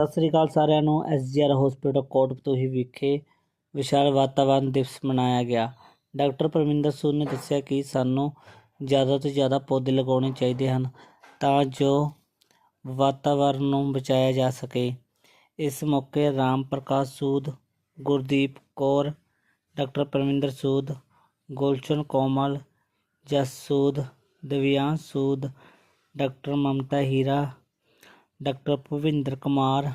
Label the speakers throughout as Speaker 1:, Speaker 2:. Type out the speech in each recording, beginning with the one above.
Speaker 1: ਸਤਿ ਸ੍ਰੀ ਅਕਾਲ ਸਾਰਿਆਂ ਨੂੰ। ਐਸਜੀਆਰ ਹਸਪੀਟਲ ਕੋਟਪਤੂਹੀ ਵਿਖੇ ਵਿਸ਼ਾਲ ਵਾਤਾਵਰਣ ਦਿਵਸ ਮਨਾਇਆ ਗਿਆ। ਡਾਕਟਰ ਪਰਮਿੰਦਰ ਸੂਦ ਨੇ ਦੱਸਿਆ ਕਿ ਸਾਨੂੰ ਜ਼ਿਆਦਾ ਤੋਂ ਜ਼ਿਆਦਾ ਪੌਦੇ ਲਗਾਉਣੇ ਚਾਹੀਦੇ ਹਨ ਤਾਂ ਜੋ ਵਾਤਾਵਰਣ ਨੂੰ ਬਚਾਇਆ ਜਾ ਸਕੇ। ਇਸ ਮੌਕੇ Ram Prakash Sood, Gurdeep Kaur, doctor Parminder Sood, Gulshan Komal, Jas Sood, Divyansh Sood, doctor Mamta Heera doctor Bhuvinder Kumar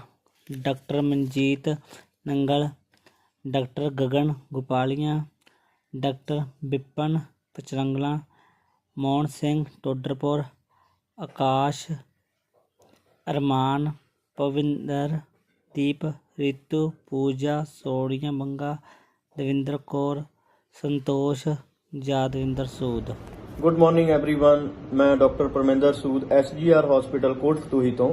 Speaker 1: doctor Manjit Nangal doctor Gagan Gopalia doctor Vipan Pachrangla Mohan Singh Todarpur Akash Arman Pavinder Deep Ritu Pooja Sodian Banga Davinder Kaur Santosh Jadvinder Sood
Speaker 2: good morning everyone ਮੈਂ doctor Parminder Sood SGR hospital Kotfatuhi ਤੋਂ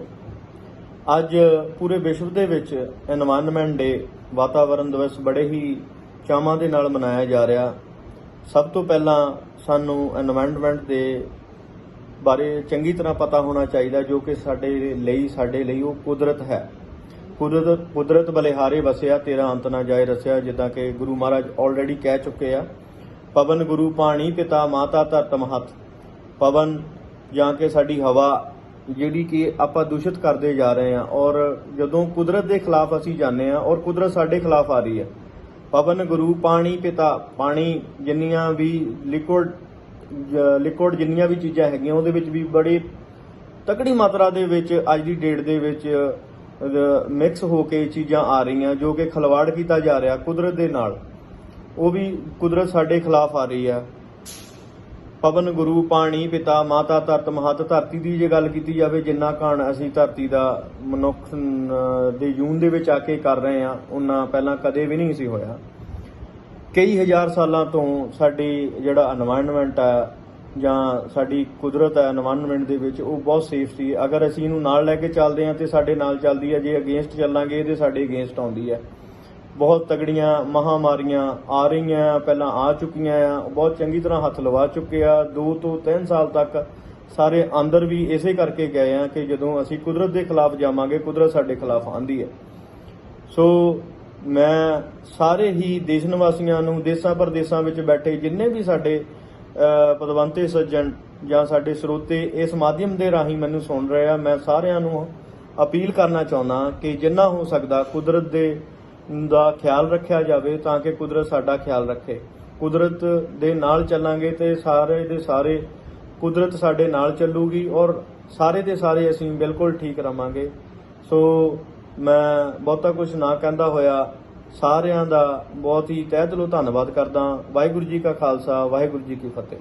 Speaker 2: ਅੱਜ ਪੂਰੇ ਵਿਸ਼ਵ ਦੇ ਵਿੱਚ environment ਡੇ ਵਾਤਾਵਰਣ ਦਿਵਸ ਬੜੇ ਹੀ ਚਾਵਾਂ ਦੇ ਨਾਲ ਮਨਾਇਆ ਜਾ ਰਿਹਾ। ਸਭ ਤੋਂ ਪਹਿਲਾਂ ਸਾਨੂੰ ਐਨਵਾਇਰਨਮੈਂਟ ਦੇ ਬਾਰੇ ਚੰਗੀ ਤਰ੍ਹਾਂ ਪਤਾ ਹੋਣਾ ਚਾਹੀਦਾ, ਜੋ ਕਿ ਸਾਡੇ ਲਈ ਸਾਡੇ ਲਈ ਉਹ ਕੁਦਰਤ ਹੈ। ਕੁਦਰਤ ਕੁਦਰਤ ਬਲਿਹਾਰੇ ਵਸਿਆ, ਤੇਰਾ ਅੰਤ ਨਾ ਜਾਏ ਰਸਿਆ, ਜਿੱਦਾਂ ਕਿ ਗੁਰੂ ਮਹਾਰਾਜ ਆਲਰੇਡੀ ਕਹਿ ਚੁੱਕੇ ਆ, ਪਵਨ ਗੁਰੂ ਪਾਣੀ ਪਿਤਾ ਮਾਤਾ ਧਰਤ ਮਹਤ, ਪਵਨ ਜਾਂ ਕਿ ਸਾਡੀ ਹਵਾ ਜਿਹੜੀ ਕਿ ਆਪਾਂ ਦੂਸ਼ਿਤ ਕਰਦੇ ਜਾ ਰਹੇ ਹਾਂ ਔਰ ਜਦੋਂ ਕੁਦਰਤ ਦੇ ਖਿਲਾਫ ਅਸੀਂ ਜਾਂਦੇ ਹਾਂ ਔਰ ਕੁਦਰਤ ਸਾਡੇ ਖਿਲਾਫ ਆ ਰਹੀ ਹੈ। ਪਵਨ ਗੁਰੂ, ਪਾਣੀ ਪਿਤਾ, ਪਾਣੀ ਜਿੰਨੀਆਂ ਵੀ ਲਿਕੁਇਡ ਲਿਕੁਇਡ ਜਿੰਨੀਆਂ ਵੀ ਚੀਜ਼ਾਂ ਹੈਗੀਆਂ, ਉਹਦੇ ਵਿੱਚ ਵੀ ਬੜੀ ਤਕੜੀ ਮਾਤਰਾ ਦੇ ਵਿੱਚ ਅੱਜ ਦੀ ਡੇਟ ਦੇ ਵਿੱਚ ਮਿਕਸ ਹੋ ਕੇ ਚੀਜ਼ਾਂ ਆ ਰਹੀਆਂ, ਜੋ ਕਿ ਖਲਵਾੜ ਕੀਤਾ ਜਾ ਰਿਹਾ ਕੁਦਰਤ ਦੇ ਨਾਲ। ਉਹ ਵੀ ਕੁਦਰਤ ਸਾਡੇ ਖਿਲਾਫ ਆ ਰਹੀ ਹੈ। ਪਵਨ ਗੁਰੂ ਪਾਣੀ ਪਿਤਾ ਮਾਤਾ ਧਰਤ ਮਹਤ ਧਰਤੀ ਦੀ ਜੇ ਗੱਲ ਕੀਤੀ ਜਾਵੇ, ਜਿੰਨਾ ਕਾਣ ਅਸੀਂ ਧਰਤੀ ਦਾ ਮਨੁੱਖ ਦੇ ਜੂਨ ਦੇ ਵਿੱਚ ਆ ਕੇ ਕਰ ਰਹੇ ਆ ਉਹਨਾਂ ਪਹਿਲਾਂ ਕਦੇ ਵੀ ਨਹੀਂ ਸੀ ਹੋਇਆ। ਕਈ ਹਜ਼ਾਰ ਸਾਲਾਂ ਤੋਂ ਸਾਡੀ ਜਿਹੜਾ এনवायरमेंट ਆ, ਜਾਂ ਸਾਡੀ ਕੁਦਰਤ ਹੈ এনवायरमेंट ਦੇ ਵਿੱਚ, ਉਹ ਬਹੁਤ ਸੇਫ ਸੀ। ਅਗਰ ਅਸੀਂ ਇਹਨੂੰ ਨਾਲ ਲੈ ਕੇ ਚੱਲਦੇ ਹਾਂ ਤੇ ਸਾਡੇ ਨਾਲ ਚੱਲਦੀ ਹੈ ਜੇ ਅਗੇਂਸਟ ਚੱਲਾਂਗੇ, ਇਹਦੇ ਸਾਡੇ ਅਗੇਂਸਟ ਆਉਂਦੀ ਹੈ ਬਹੁਤ ਤਗੜੀਆਂ ਮਹਾਮਾਰੀਆਂ ਆ ਰਹੀਆਂ, ਪਹਿਲਾਂ ਆ ਚੁੱਕੀਆਂ ਆ, ਬਹੁਤ ਚੰਗੀ ਤਰ੍ਹਾਂ ਹੱਥ ਲਵਾ ਚੁੱਕੇ ਆ। 2 ਤੋਂ 3 ਸਾਲ ਤੱਕ ਸਾਰੇ ਅੰਦਰ ਵੀ ਇਸੇ ਕਰਕੇ ਗਏ ਆ ਕਿ ਜਦੋਂ ਅਸੀਂ ਕੁਦਰਤ ਦੇ ਖਿਲਾਫ ਜਾਵਾਂਗੇ, ਕੁਦਰਤ ਸਾਡੇ ਖਿਲਾਫ ਆਂਦੀ ਹੈ। ਸੋ ਮੈਂ ਸਾਰੇ ਹੀ ਦੇਸ਼ ਨਿਵਾਸੀਆਂ ਨੂੰ, ਦੇਸਾਂ ਪ੍ਰਦੇਸਾਂ ਵਿੱਚ ਬੈਠੇ ਜਿੰਨੇ ਵੀ ਸਾਡੇ ਪਦਵੰਤੇ ਸੱਜਣ ਜਾਂ ਸਾਡੇ ਸਰੋਤੇ ਇਸ ਮਾਧਿਅਮ ਦੇ ਰਾਹੀਂ ਮੈਨੂੰ ਸੁਣ ਰਹੇ ਆ, ਮੈਂ ਸਾਰਿਆਂ ਨੂੰ ਅਪੀਲ ਕਰਨਾ ਚਾਹੁੰਦਾ ਕਿ ਜਿੰਨਾ ਹੋ ਸਕਦਾ ਕੁਦਰਤ ਦੇ ਦਾ ਖਿਆਲ ਰੱਖਿਆ ਜਾਵੇ ਤਾਂ ਕਿ ਕੁਦਰਤ ਸਾਡਾ ਖਿਆਲ ਰੱਖੇ। ਕੁਦਰਤ ਦੇ ਨਾਲ ਚੱਲਾਂਗੇ ਤੇ ਸਾਰੇ ਦੇ ਸਾਰੇ, ਕੁਦਰਤ ਸਾਡੇ ਨਾਲ ਚੱਲੂਗੀ ਔਰ ਸਾਰੇ ਦੇ ਸਾਰੇ ਅਸੀਂ ਬਿਲਕੁਲ ਠੀਕ ਰਵਾਂਗੇ। ਸੋ ਮੈਂ ਬਹੁਤਾ ਕੁਝ ਨਾ ਕਹਿੰਦਾ ਹੋਇਆ। ਸਾਰਿਆਂ ਦਾ ਬਹੁਤ ਹੀ ਤਹਿ ਦਿਲੋਂ ਧੰਨਵਾਦ ਕਰਦਾ। ਵਾਹਿਗੁਰੂ ਜੀ ਕਾ ਖਾਲਸਾ, ਵਾਹਿਗੁਰੂ ਜੀ ਕੀ ਫਤਿਹ।